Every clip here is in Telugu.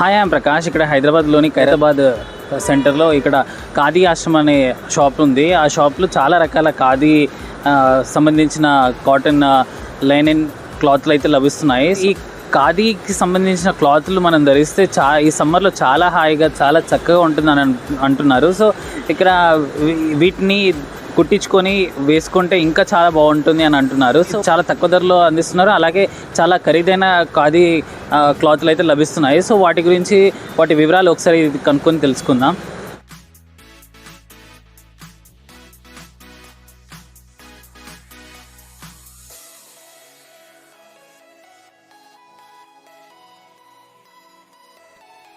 Hi I'm Prakash. ఇక్కడ హైదరాబాద్లోని ఖైరాబాద్ సెంటర్లో ఇక్కడ ఖాదీ ఆశ్రమం అనే షాప్ ఉంది. ఆ షాప్లో చాలా రకాల ఖాదీ సంబంధించిన కాటన్ లైనిన్ క్లాత్లు అయితే లభిస్తున్నాయి. ఈ ఖాదీకి సంబంధించిన క్లాత్లు మనం ధరిస్తే చా ఈ సమ్మర్లో చాలా హాయిగా చాలా చక్కగా ఉంటుందని అంటున్నారు. సో ఇక్కడ వీ- వీటిని కుట్టించుకొని వేసుకుంటే ఇంకా చాలా బాగుంటుంది అని అంటున్నారు. సో చాలా తక్కువ ధరలో అందిస్తున్నారు. అలాగే చాలా ఖరీదైన ఖాదీ క్లాత్లు అయితే లభిస్తున్నాయి. సో వాటి గురించి వాటి వివరాలు ఒకసారి కనుక్కొని తెలుసుకుందాం.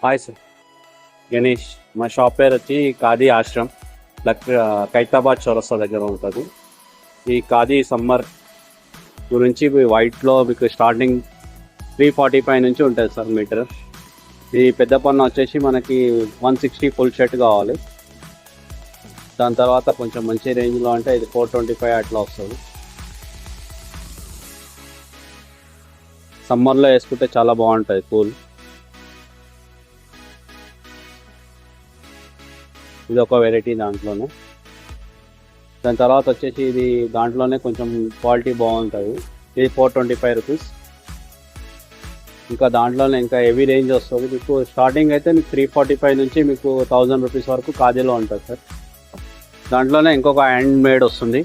హాయ్ సార్ గణేష్ మా షాప్ పేరు వచ్చి ఖాదీ ఆశ్రమ్. లక్ ఖైతాబాద్ చౌరస్తా దగ్గర ఉంటుంది. ఈ ఖాదీ సమ్మర్ గురించి మీ వైట్లో మీకు స్టార్టింగ్ త్రీ ఫార్టీ ఫైవ్ నుంచి ఉంటుంది సార్ మీటర్. ఈ పెద్ద పన్ను వచ్చేసి మనకి వన్ సిక్స్టీ ఫుల్ షర్ట్ కావాలి. దాని తర్వాత కొంచెం మంచి రేంజ్లో అంటే ఇది ఫోర్ ట్వంటీ ఫైవ్ అట్లా వస్తుంది. సమ్మర్లో వేసుకుంటే చాలా బాగుంటుంది కూల్. ఇది ఒక వెరైటీ దాంట్లోనే. దాని తర్వాత వచ్చేసి ఇది దాంట్లోనే కొంచెం క్వాలిటీ బాగుంటుంది. ఇది ఫోర్ ట్వంటీ ఫైవ్ రూపీస్ ఇంకా దాంట్లోనే ఇంకా హెవీ రేంజ్ వస్తుంది. మీకు స్టార్టింగ్ అయితే మీకు త్రీ ఫార్టీ ఫైవ్ నుంచి మీకు థౌజండ్ రూపీస్ వరకు కాజీలో ఉంటుంది సార్. దాంట్లోనే ఇంకొక హ్యాండ్ మేడ్ వస్తుంది.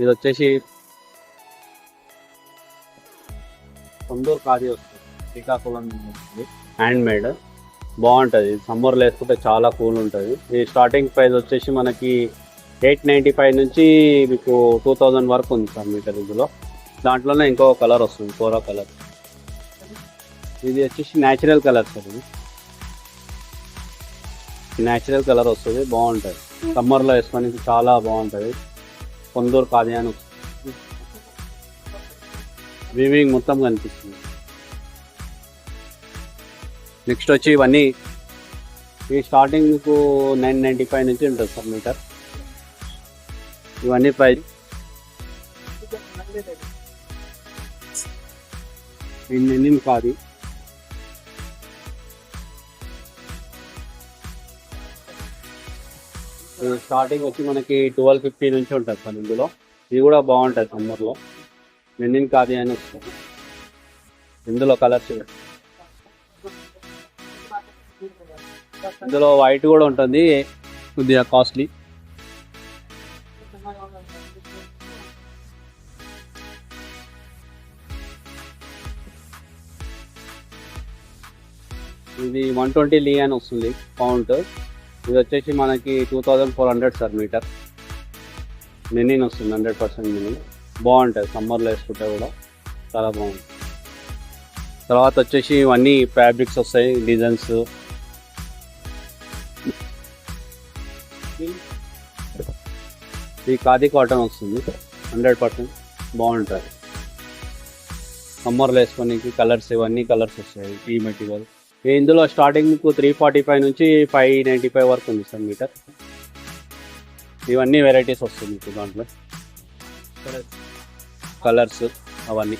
ఇది వచ్చేసి కొందూరు ఖాదీ వస్తుంది. శ్రీకాకుళం వస్తుంది హ్యాండ్ మేడ్ బాగుంటుంది. సమ్మర్లో వేసుకుంటే చాలా కూల్ ఉంటుంది. ఈ స్టార్టింగ్ ప్రైస్ వచ్చేసి మనకి ఎయిట్ నైంటీ ఫైవ్ నుంచి మీకు టూ థౌజండ్ వరకు ఉంది సార్ మీటర్ ఇందులో దాంట్లోనే ఇంకో కలర్ వస్తుంది కోరా కలర్ ఇది వచ్చేసి న్యాచురల్ కలర్ సార్ ఇది. న్యాచురల్ కలర్ వస్తుంది బాగుంటుంది. సమ్మర్లో వేసుకోవడానికి చాలా బాగుంటుంది. కొందూరు కాదే అని వస్తుంది వీవింగ్ మొత్తం కనిపిస్తుంది. నెక్స్ట్ వచ్చి ఇవన్నీ. ఈ స్టార్టింగ్ మీకు నైన్ నైంటీ ఫైవ్ నుంచి ఉంటుంది సార్ మీటర్. ఇవన్నీ ప్రైస్ ఎన్ని కాదు స్టార్టింగ్ వచ్చి మనకి ట్వెల్వ్ ఫిఫ్టీ నుంచి ఉంటుంది సార్ ఇందులో. ఇది కూడా బాగుంటుంది సమ్మర్లో నిండిన్ కాది అని వస్తుంది ఇందులో కలర్స్ ఇందులో వైట్ కూడా ఉంటుంది. కొద్దిగా కాస్ట్లీ ఇది వన్ ట్వంటీ లీ అని వస్తుంది పౌంట్ ఇది వచ్చేసి మనకి two thousand four hundred sir metre నిన్నీన్ వస్తుంది హండ్రెడ్ పర్సెంట్ నిన్నీన్. బాగుంటుంది సమ్మర్లో వేసుకుంటే కూడా చాలా బాగుంటుంది తర్వాత వచ్చేసి ఇవన్నీ ఫ్యాబ్రిక్స్ వస్తాయి డిజైన్స్. ఈ ఖాదీ కాటన్ వస్తుంది. హండ్రెడ్ పర్సెంట్ బాగుంటుంది. సమ్మర్లో వేసుకోనికి కలర్స్ ఇవన్నీ కలర్స్ వస్తాయి ఈ మెటీరియల్. ఇందులో స్టార్టింగ్ మీకు త్రీ ఫార్టీ ఫైవ్ నుంచి ఫైవ్ నైంటీ ఫైవ్ వరకు ఉంది సార్ మీటర్. ఇవన్నీ వెరైటీస్ వస్తుంది మీకు దాంట్లో. కలర్స్ అవన్నీ